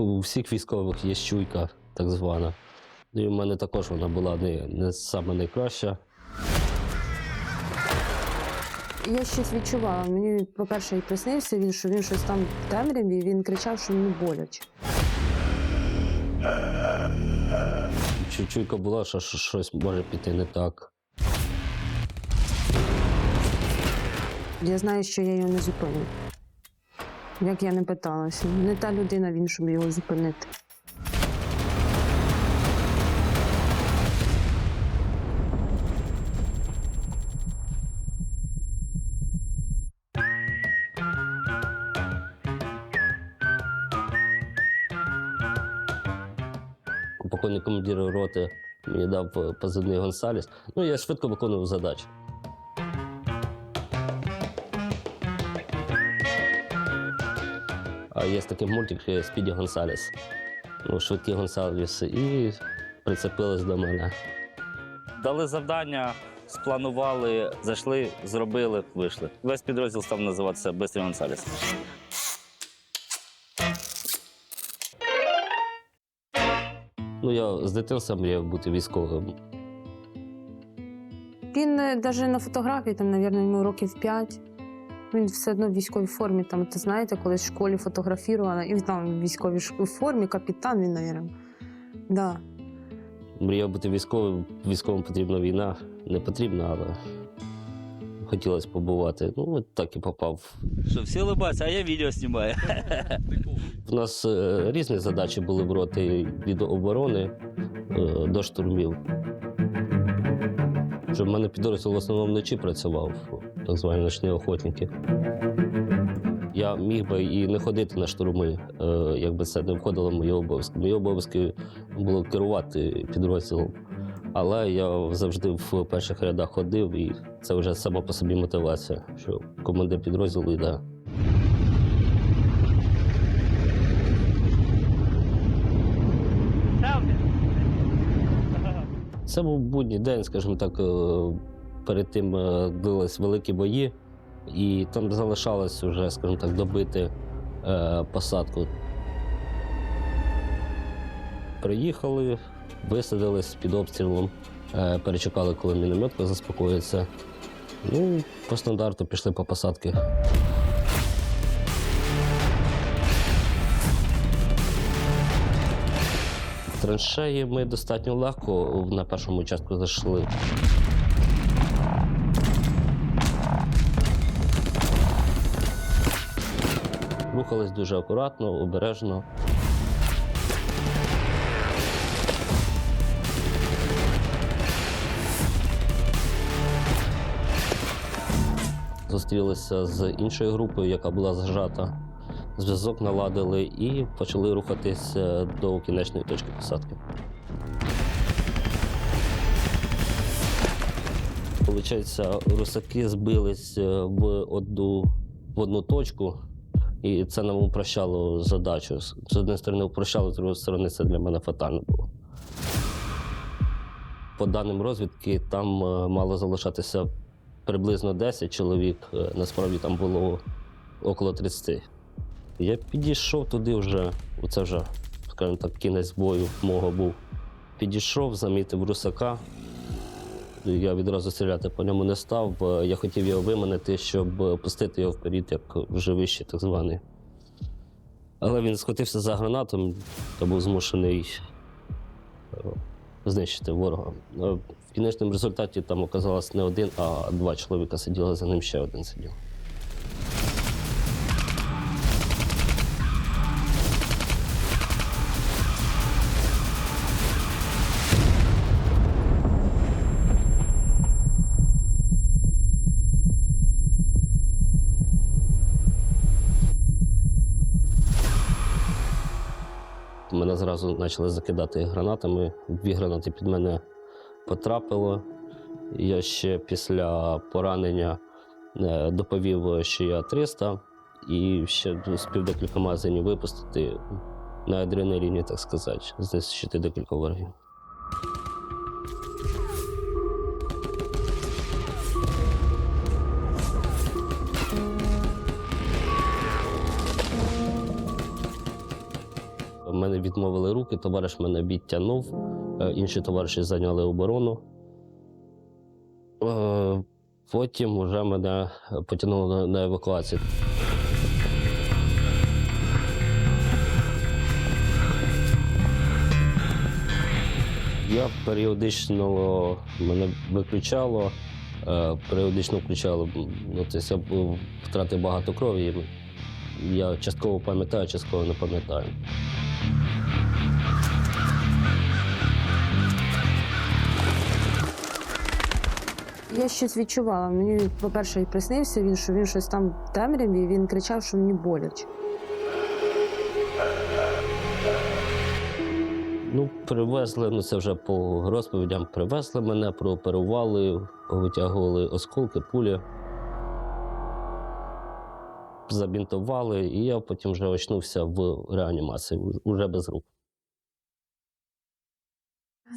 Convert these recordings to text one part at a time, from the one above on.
У всіх військових є щуйка, так звана. І в мене також вона була не, не саме найкраща. Я щось відчувала. Мені, по-перше, і приснився він, що він щось там в темряві, і він кричав, що йому боляче. Чуйка була, що що щось може піти не так. Я знаю, що я його не зупиню. Як я не питалася. Не та людина він, щоб його зупинити. Покойний командир роти мені дав позивний Гонсаліс. Ну, я швидко виконував задачі. Є такий мультик е, Спіді Гонсаліс. Ну, швидкий Гонсаліс. І прицепились до мене. Дали завдання, спланували, зайшли, зробили, вийшли. Весь підрозділ став називатися Бистрий Гонсаліс. Ну, я з дитинства мріяв бути військовим. Він навіть на фотографії, там, мабуть, йому років 5. Він все одно в військовій формі. Там, ти знаєте, колись в школі фотографувала, і там в військовій формі, капітан він, мабуть. Да. Мріяв бути військовим. Військовим потрібна війна. Не потрібна, але хотілося побувати. Ну, от так і попав. Що всі улыбаються, а я відео знімаю. У нас е, різні задачі були в роті від оборони е, до штурмів. Що в мене підрозділ в основному вночі працював, так звані ночні охотники. Я міг би і не ходити на штурми, е, якби це не входило в мої обов'язки. Мої обов'язки було керувати підрозділом. Але я завжди в перших рядах ходив, і це вже сама по собі мотивація, що командир підрозділу йде. Це був будній день, скажімо так, е, перед тим е, длились великі бої, і там залишалось вже, скажімо так, добити е, посадку. Приїхали, висадились під обстрілом, е, перечекали, коли мінометка заспокоїться. Ну, по стандарту пішли по посадки. Траншеї ми достатньо легко на першому участку зайшли. Рухались дуже акуратно, обережно. Зустрілися з іншою групою, яка була зажата. Зв'язок наладили і почали рухатись е, до кінечної точки посадки. Получається, русаки збились е, в одну, в одну точку, і це нам упрощало задачу. З однієї сторони, упрощало, з другої сторони, це для мене фатально було. По даним розвідки, там е, мало залишатися приблизно 10 чоловік. е, Насправді там було около 30. Я підійшов туди вже, оце вже, скажімо так, кінець бою мого був. Підійшов, замітив русака. Я відразу стріляти по ньому не став, я хотів його виманити, щоб пустити його вперед, як живище, так званий. Але він схватився за гранатом та був змушений е, знищити ворога. Е, В кінечному результаті там оказалось не один, а два чоловіка сиділи, за ним ще один сидів. Мене зразу почали закидати гранатами. Дві гранати під мене потрапило. Я ще після поранення е, доповів, що я 300, і ще спів декілька магазинів випустити на адреналіні, так сказати, знищити декілька ворогів. Відмовили руки, товариш мене відтягнув, е, інші товариші зайняли оборону. Е, Потім вже мене потягнуло на, евакуацію. Я періодично мене виключало, е, періодично включало. Ну, тобто я втратив багато крові. Я частково пам'ятаю, частково не пам'ятаю. Я щось відчувала. Мені, по-перше, і приснився він, що він щось там в темряві, він кричав, що мені боляче. Ну, привезли, ну це вже по розповідям. Привезли мене, прооперували, витягували осколки, пулі. Забінтували, і я потім вже очнувся в реанімації, уже без рук.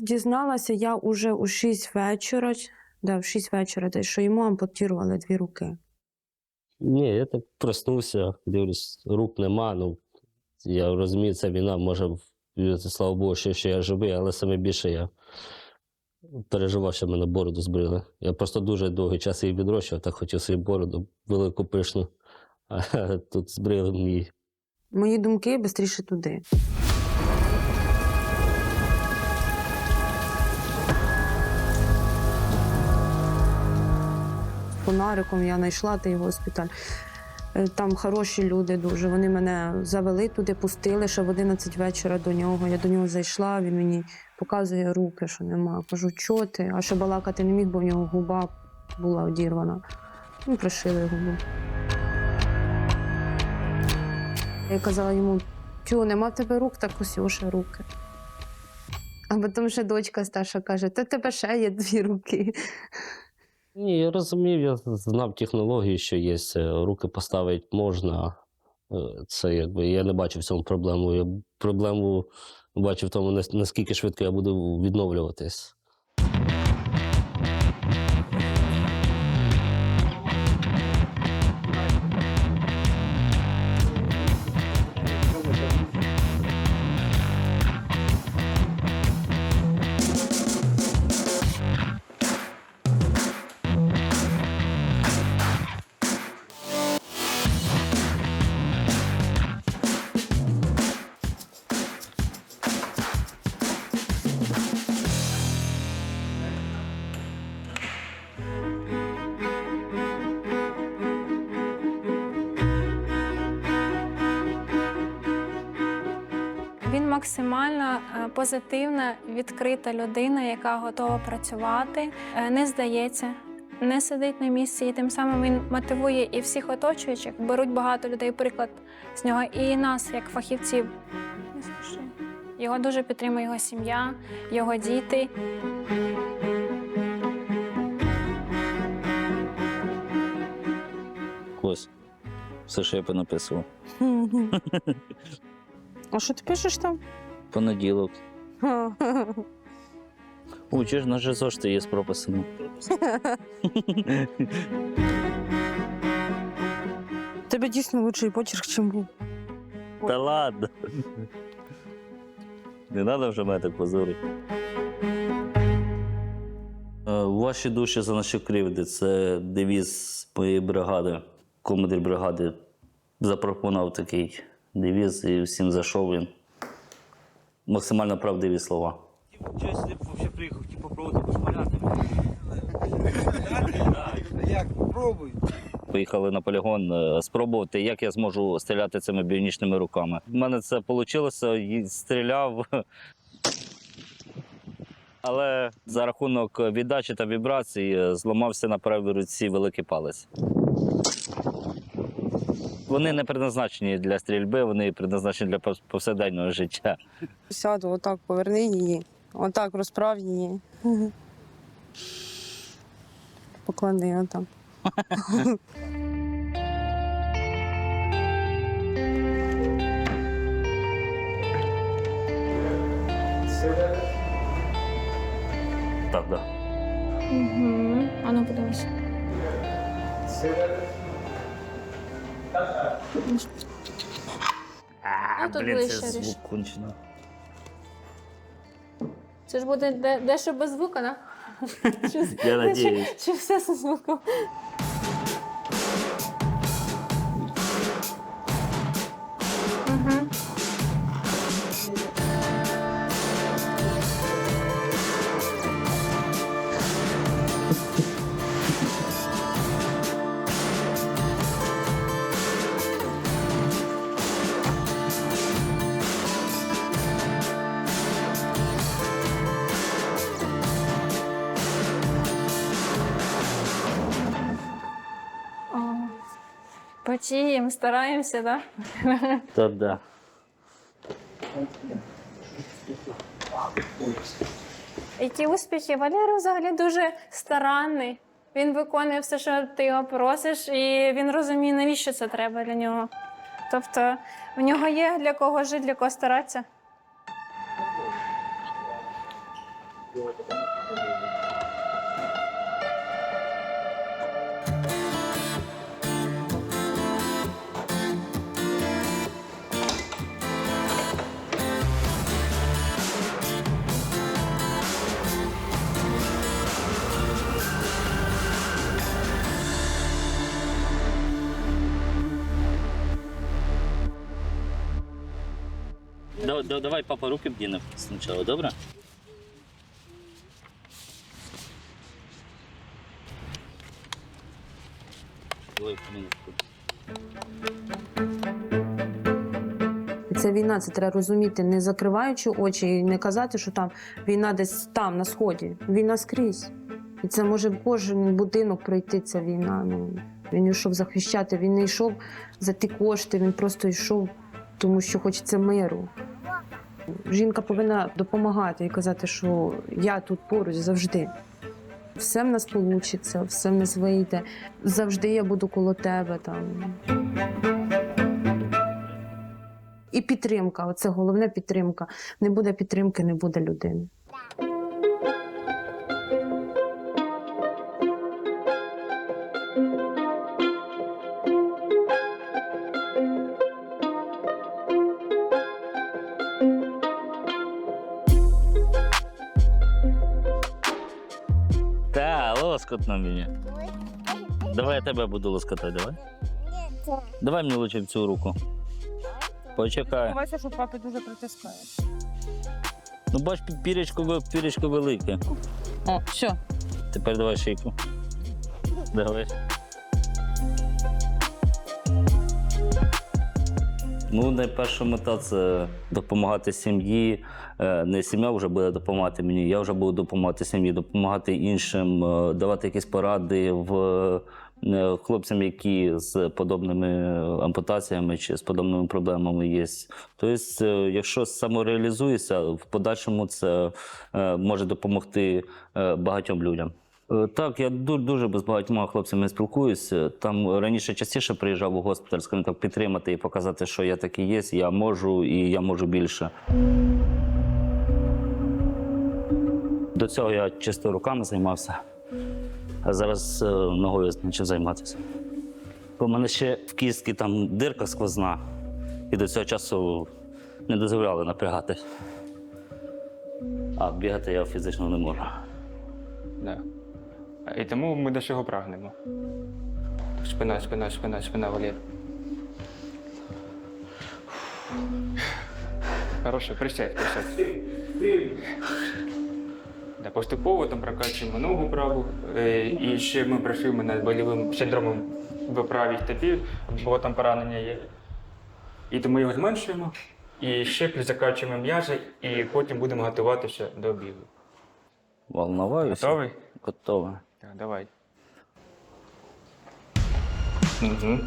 Дізналася я уже у 6 вечора, да, в 6 вечора, десь, що йому ампутували дві руки. Ні, я так проснувся, дивлюсь, рук нема. Ну, я розумію, це війна, може, слава Богу, що, що я живий, але саме більше я переживав, що мене бороду збрили. Я просто дуже довгий час її відрощував, так хотів собі бороду велику пишну. А тут збрили мені. Мої думки швидше туди. Фонариком я знайшла той госпіталь. Е, Там хороші люди дуже. Вони мене завели туди, пустили ще в 11 вечора до нього. Я до нього зайшла, він мені показує руки, що нема. Кажу, чого ти? А що балакати не міг, бо в нього губа була одірвана. Ну, пришили губу. Я казала йому, чого, нема в тебе рук, так ось ще руки. А потім ще дочка старша каже, та тебе ще є дві руки. Ні, я розумів, я знав технології, що є. е, Руки поставити можна. Е, Це якби я не бачив в цьому проблему. Я проблему бачив в тому, нас- наскільки швидко я буду відновлюватись. Максимально е, позитивна, відкрита людина, яка готова працювати, е, не здається, не сидить на місці, і тим самим він мотивує і всіх оточуючих. Беруть багато людей приклад з нього, і нас, як фахівців. Його дуже підтримує його сім'я, його діти. Ось. Все, що я понаписував. А що ти пишеш там? Понеділок. О, чи ж на же зошти є прописано. Тебе дійсно лучший почерк, чим був. Та ладно. Не треба вже мене так позорити. Е, Ваші душі за наші кривди це девіз моєї бригади. Командир бригади запропонував такий девіз і всім зайшов він. Максимально правдиві слова. Чого сюди взагалі приїхав, хотів попробувати пошмаляти. Як? Попробуй. Поїхали на полігон е, спробувати, як я зможу стріляти цими біонічними руками. У мене це вийшло, стріляв. Але за рахунок віддачі та вібрацій е, зламався на правій руці великий палець. Вони не предназначені для стрільби, вони предназначені для повсякденного життя. Сяду, отак, поверни її, отак розправ її. Поклади отак. Так, да. Угу. Ану, подивися. А, ну, тут блін, це ближче звук ріж. кончено. Це ж буде де- без звука, да? Я надіюсь. чи все зі звуком? Потіємо, стараємося, так? Да? Да. Які успіхи? Валера взагалі дуже старанний. Він виконує все, що ти його просиш, і він розуміє, навіщо це треба для нього. Тобто в нього є для кого жити, для кого старатися. Да- да- Давай папа руки бдіне спочатку, добре? Минутку. Це війна, це треба розуміти, не закриваючи очі і не казати, що там війна десь там, на сході. Війна скрізь. І це може в кожен будинок пройти ця війна. Ну, він йшов захищати, він не йшов за ті кошти, він просто йшов, тому що хочеться миру. Жінка повинна допомагати і казати, що я тут поруч завжди. Все в нас вийде, все в нас вийде. Завжди я буду коло тебе. Там. І підтримка. Оце головне підтримка. Не буде підтримки, не буде людини. Лоскотно мені. Давай я тебе буду лоскотати, давай. Давай мені лучше в цю руку. Почекай. Ховайся, що папи дуже притискає. Ну бач, піречко, ви- велике. О, все. Тепер давай шийку. Давай. Ну, найперша мета це допомагати сім'ї. Е, Не сім'я вже буде допомагати мені, я вже буду допомагати сім'ї, допомагати іншим, е, давати якісь поради в е, хлопцям, які з подобними ампутаціями чи з подобними проблемами є. Тобто, якщо самореалізуєшся, в подальшому це може допомогти багатьом людям. Е, Так, я ду- дуже з багатьма хлопцями спілкуюся. Там раніше частіше приїжджав у госпіталь, скажімо так, підтримати і показати, що я такий є, я можу і я можу більше. До цього я чисто руками займався, а зараз е, ногою почав займатися. У мене ще в кістці там дирка сквозна, і до цього часу не дозволяли напрягати. А бігати я фізично не можу. Да. І тому ми до чого прагнемо. Спина, спина, спина, спина, Валер. Хорошо, присядь, присядь. Да, поступово там прокачуємо ногу праву. Е, І ще ми працюємо над больовим синдромом в правій стопі, бо там поранення є. І тому його зменшуємо. І ще закачуємо м'язи, і потім будемо готуватися до бігу. Волноваюся. Готовий? Готовий. Так, давай. Угу.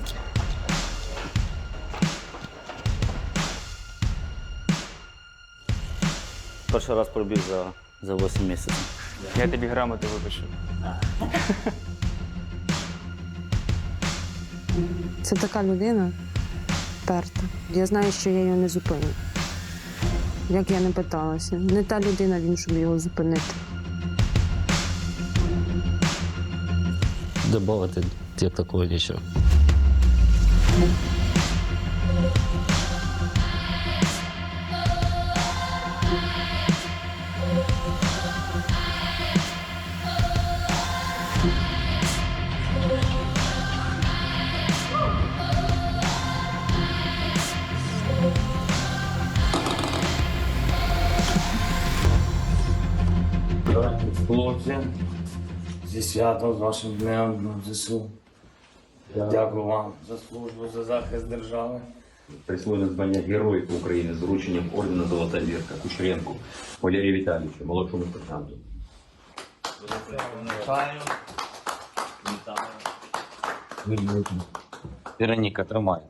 Перший раз пробіг за, за 8 місяців. Я тобі грамоту випишу. Це така людина перта. Я знаю, що я його не зупиню. Як я не питалася. Не та людина він, щоб його зупинити. Добавити як такого нічого. Зі святом, з вашим днем ЗСУ. Дякую вам за службу, за захист держави. Присвоєно звання Героїв України з врученням ордена Золота Зірка Кучеренку Валерію Віталійовичу, молодшому сержанту. Вероніка, тримай.